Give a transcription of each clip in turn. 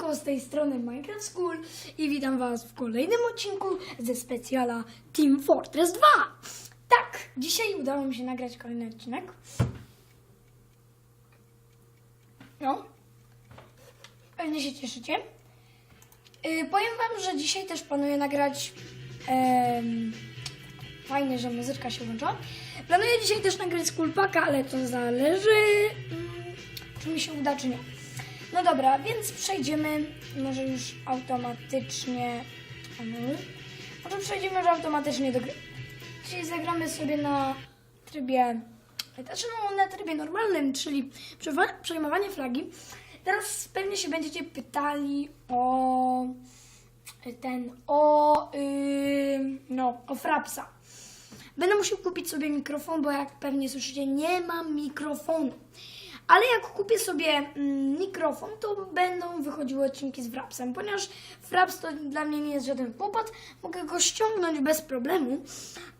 Siemanko, z tej strony Minecraft School i witam Was w kolejnym odcinku ze specjala Team Fortress 2. Tak, dzisiaj udało mi się nagrać kolejny odcinek. No, pewnie się cieszycie. Yy, powiem Wam, że dzisiaj też planuję nagrać. em, fajnie, że muzyczka się włącza. Planuję dzisiaj też nagrać Skullpaka, ale to zależy, mm, czy mi się uda, czy nie. No dobra, więc przejdziemy może już automatycznie. Może przejdziemy już automatycznie do gry. Dzisiaj zagramy sobie na trybie. Znaczy no, na trybie normalnym, czyli przejmowanie flagi. Teraz pewnie się będziecie pytali o ten, o yy, no, o frapsa. Będę musiał kupić sobie mikrofon, bo jak pewnie słyszycie, nie mam mikrofonu. Ale jak kupię sobie mm, mikrofon, to będą wychodziły odcinki z Frapsem, ponieważ Fraps to dla mnie nie jest żaden kłopot, mogę go ściągnąć bez problemu,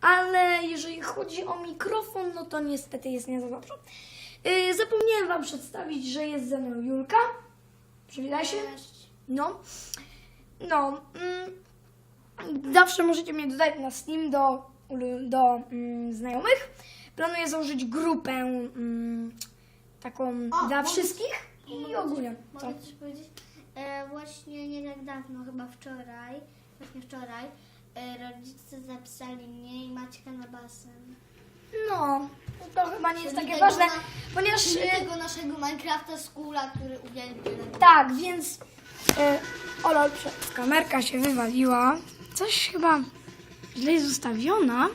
ale jeżeli chodzi o mikrofon, no to niestety jest nie za dobrze. Yy, zapomniałem Wam przedstawić, że jest ze mną Julka. Przywitaj się. No. No. Mm, zawsze możecie mnie dodać na Steam do, do mm, znajomych. Planuję założyć grupę mm, taką O, dla mogę- wszystkich i mogę ogólnie. Mogę coś powiedzieć? E, właśnie nie tak dawno, chyba wczoraj, właśnie wczoraj, e, rodzice zapisali mnie i Maćka na basen. No, to chyba nie jest takie tego ważne, na- ponieważ... Y, tego naszego Minecrafta Skula, który uwielbiam. Tak, więc... Y, o lol, prze- kamerka się wywaliła. Coś chyba źle jest ustawiona.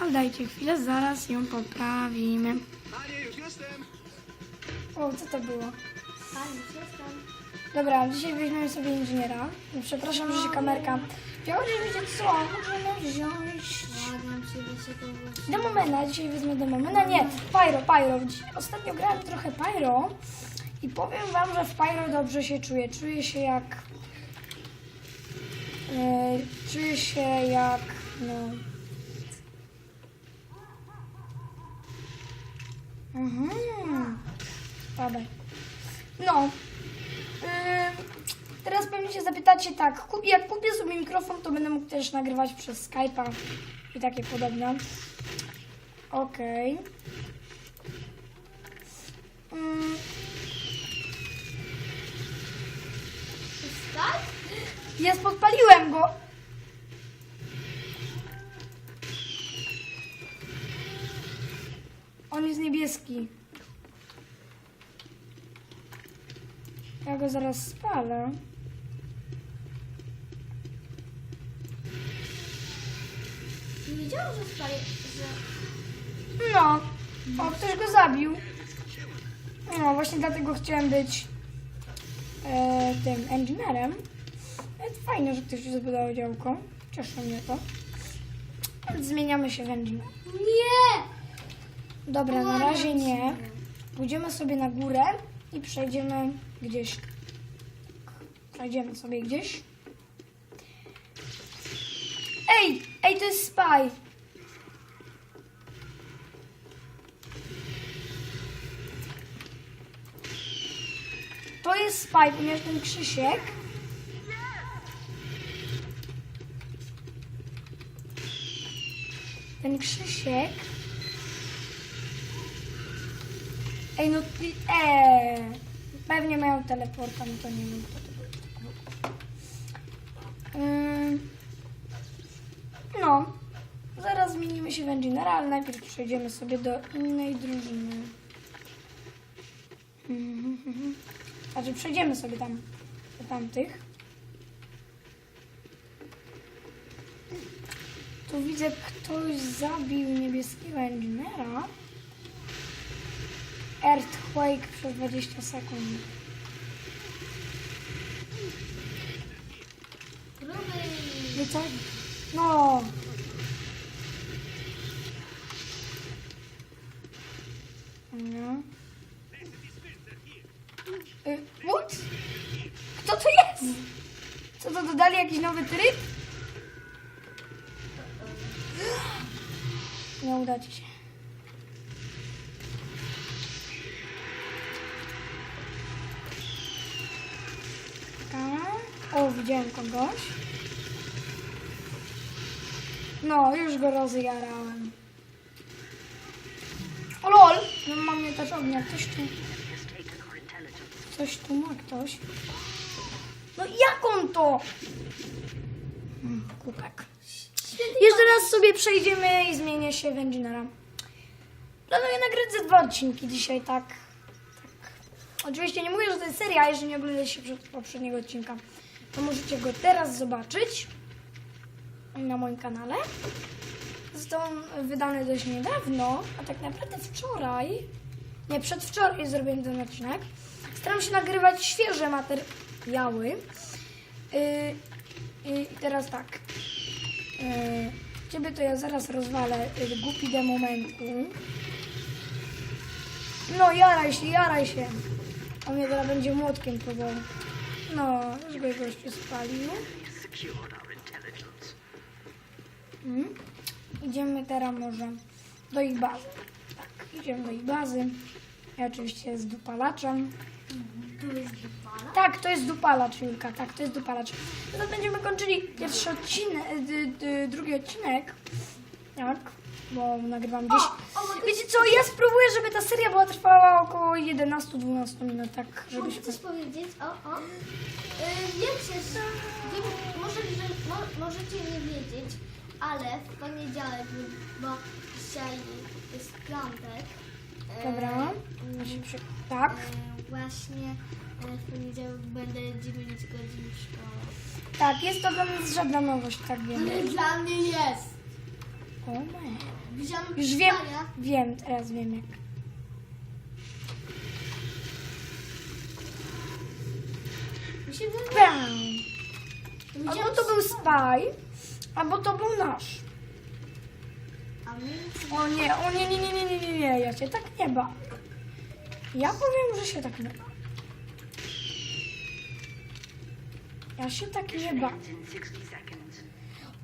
Ale dajcie chwilę, zaraz ją poprawimy. O, co to było? Już jestem. Dobra, dzisiaj weźmiemy sobie inżyniera. Przepraszam, że się kamerka... Że wiecie co, możemy wziąć... Wiecie to właśnie. Demomena, dzisiaj wezmę Demomena. Nie, Pyro, Pyro. Ostatnio grałem trochę Pyro i powiem wam, że w Pyro dobrze się czuję. Czuję się jak... e, czuję się jak... no... Mhm. Padaj. No. Ym, teraz pewnie się zapytacie tak, kup, jak kupię sobie mikrofon, to będę mógł też nagrywać przez Skype'a i takie podobne. Okej. Mm, Tak? jest, podpaliłem go. On jest niebieski. Ja go zaraz spalę. Nie wiedziałam, że spali, że... No, o, ktoś go zabił. No, właśnie dlatego chciałem być e, tym engineerem. Ale fajne, że ktoś zbudował działko. Cieszy mnie to. Zmieniamy się w engineer. Nie! Dobra, na razie nie. Pójdziemy sobie na górę i przejdziemy gdzieś. Przejdziemy sobie gdzieś. Ej, ej, to jest spy. To jest spy, ponieważ ten Krzysiek ten Krzysiek Ej, no ty, eee, pewnie mają teleporta, no to nie wiem kto no, zaraz zmienimy się w engineera, ale najpierw przejdziemy sobie do innej drużyny. Znaczy przejdziemy sobie tam do tamtych. Tu widzę, ktoś zabił niebieskiego engineera. Earthquake przez 20 sekund. Co? No. No. Y, What? Kto to jest? Co to dodali jakiś nowy tryb? Nie uda ci się. Widziałem kogoś. No, już go rozjarałem. O lol! No, mam nie też ognia. Ktoś tu... Coś tu ma ktoś. No jak on to? Hmm, Kupek. Jeszcze raz sobie przejdziemy i zmienię się w Engineera. Planuję nagrać ze dwa odcinki dzisiaj, tak. tak. Oczywiście nie mówię, że to jest seria, jeżeli nie oglądaliście przed- poprzedniego odcinka, to możecie go teraz zobaczyć na moim kanale. Został on wydany dość niedawno, a tak naprawdę wczoraj, nie, przedwczoraj zrobiłem ten odcinek. Staram się nagrywać świeże materiały. Yy, I teraz tak. Yy, ciebie to ja zaraz rozwalę yy, głupi do momentu. No, jaraj się, jaraj się. On mnie teraz będzie młotkiem próbował. No, go gościu spalił. Mhm. Idziemy teraz może do ich bazy. Tak, idziemy do ich bazy. Ja oczywiście z dupalaczem. Tak, to jest dupalacz, Julka, tak, to jest dupalacz. Teraz będziemy kończyli pierwszy odcinek, d, d, drugi odcinek. Tak, bo nagrywam gdzieś. Wiecie co, ja spróbuję, żeby ta seria była trwała około 11-12 minut, tak, Mogę żebyśmy... coś powiedzieć? O, o. Yy, wiecie, że, wiem, może, że mo, możecie nie wiedzieć, ale w poniedziałek, bo dzisiaj jest piątek. yy, Dobra, ja się przy... tak. yy, właśnie yy, w poniedziałek będę 9 godzin w szkole. Tak, jest to dla nas żadna nowość, tak wiem. Ale dla mnie jest. O man. Już wiem, wiem, teraz wiem jak. Mi się wydaje- Bam! Wziąłem Albo to był spy, albo to był nasz. A O nie, o nie, nie, nie, nie, nie, nie, nie, ja się tak nie bawię. Ja powiem, że się tak nie bawię. Ja się tak nie bawię.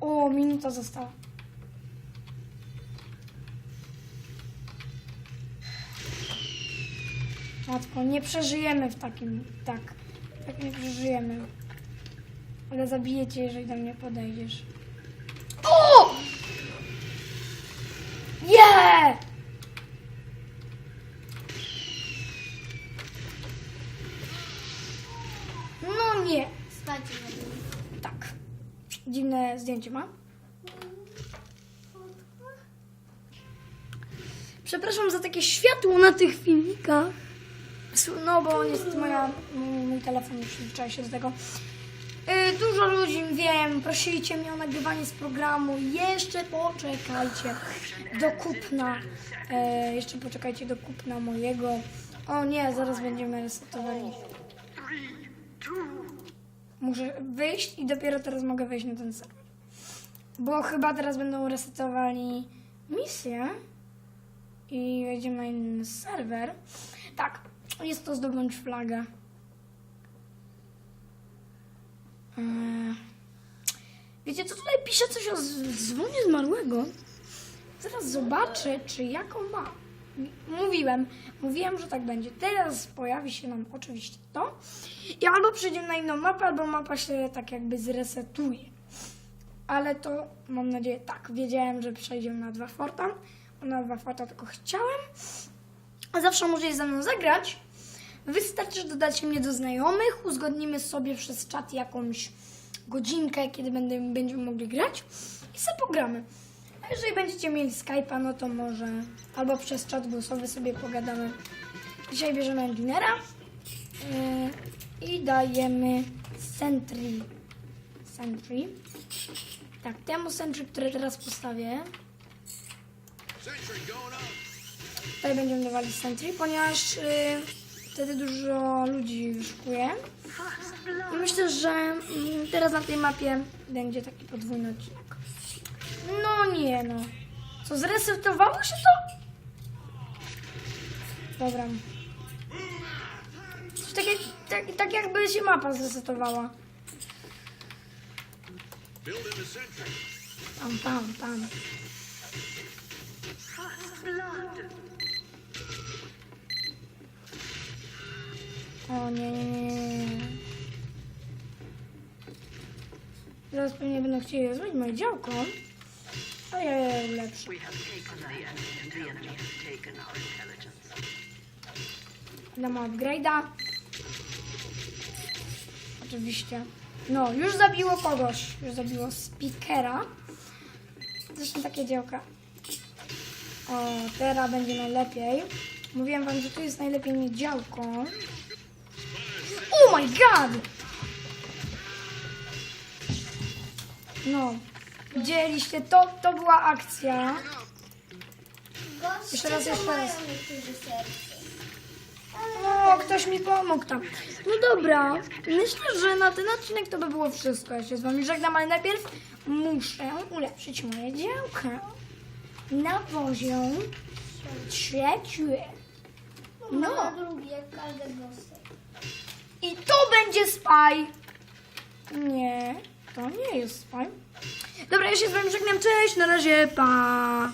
O, minuta została. Matko, nie przeżyjemy w takim, tak, tak nie przeżyjemy. Ale zabiję cię, jeżeli do mnie podejdziesz. O! Nie! No nie. spać. Tak. Dziwne zdjęcie ma. Przepraszam za takie światło na tych filmikach. No, bo niestety moja, mój telefon już przyzwyczaił się do tego. Y, Dużo ludzi, wiem, prosiliście mnie o nagrywanie z programu. Jeszcze poczekajcie do kupna. E, jeszcze poczekajcie do kupna mojego. O nie, zaraz będziemy resetowali. Muszę wyjść i dopiero teraz mogę wejść na ten serwer. Bo chyba teraz będą resetowali misję i wejdziemy na inny serwer. Tak, jest to zdobądź flagę. Eee, Wiecie co tutaj pisze coś o dzwonie zmarłego? Zaraz zobaczę, czy jaką ma. Mówiłem, mówiłem, że tak będzie. Teraz pojawi się nam oczywiście to. I albo przejdziemy na inną mapę, albo mapa się tak jakby zresetuje. Ale to mam nadzieję, tak, wiedziałem, że przejdziemy na dwa forta. Na dwa forta tylko chciałem. Zawsze możecie ze mną zagrać. Wystarczy, że dodacie mnie do znajomych, uzgodnimy sobie przez czat jakąś godzinkę, kiedy będę, będziemy mogli grać i sobie pogramy. A jeżeli będziecie mieli Skype'a, no to może albo przez czat głosowy sobie pogadamy. Dzisiaj bierzemy Engineera yy, i dajemy Sentry. Sentry. Tak, temu Sentry, które teraz postawię. Tutaj będziemy dawali Sentry, ponieważ yy, wtedy dużo ludzi wyszukuje. I myślę, że mm, teraz na tej mapie będzie taki podwójny odcinek. No nie no. Co, zresetowało się to? Dobra. Takie, tak, tak jakby się mapa zresetowała. Tam, tam, tam. O nie, nie, nie, nie, nie. zaraz pewnie będą chcieli rozwalić moje działko. A ja je intelligence. Dam upgrade'a. Oczywiście. No, już zabiło kogoś. Już zabiło speakera. Zresztą takie działka. O, teraz będzie najlepiej. Mówiłem wam, że tu jest najlepiej działko. Oh my god! No. Widzieliście, to, to była akcja. Jeszcze raz, jeszcze raz. O, ktoś mi pomógł tam. No dobra, myślę, że na ten odcinek to by było wszystko. Ja się z wami żegnam, ale najpierw muszę ulepszyć moje działka. Na poziom trzeci. No. Na drugi, jak każdy. I to będzie spy. Nie, to nie jest spy. Dobra, ja się z wami żegnam. Cześć, na razie, pa.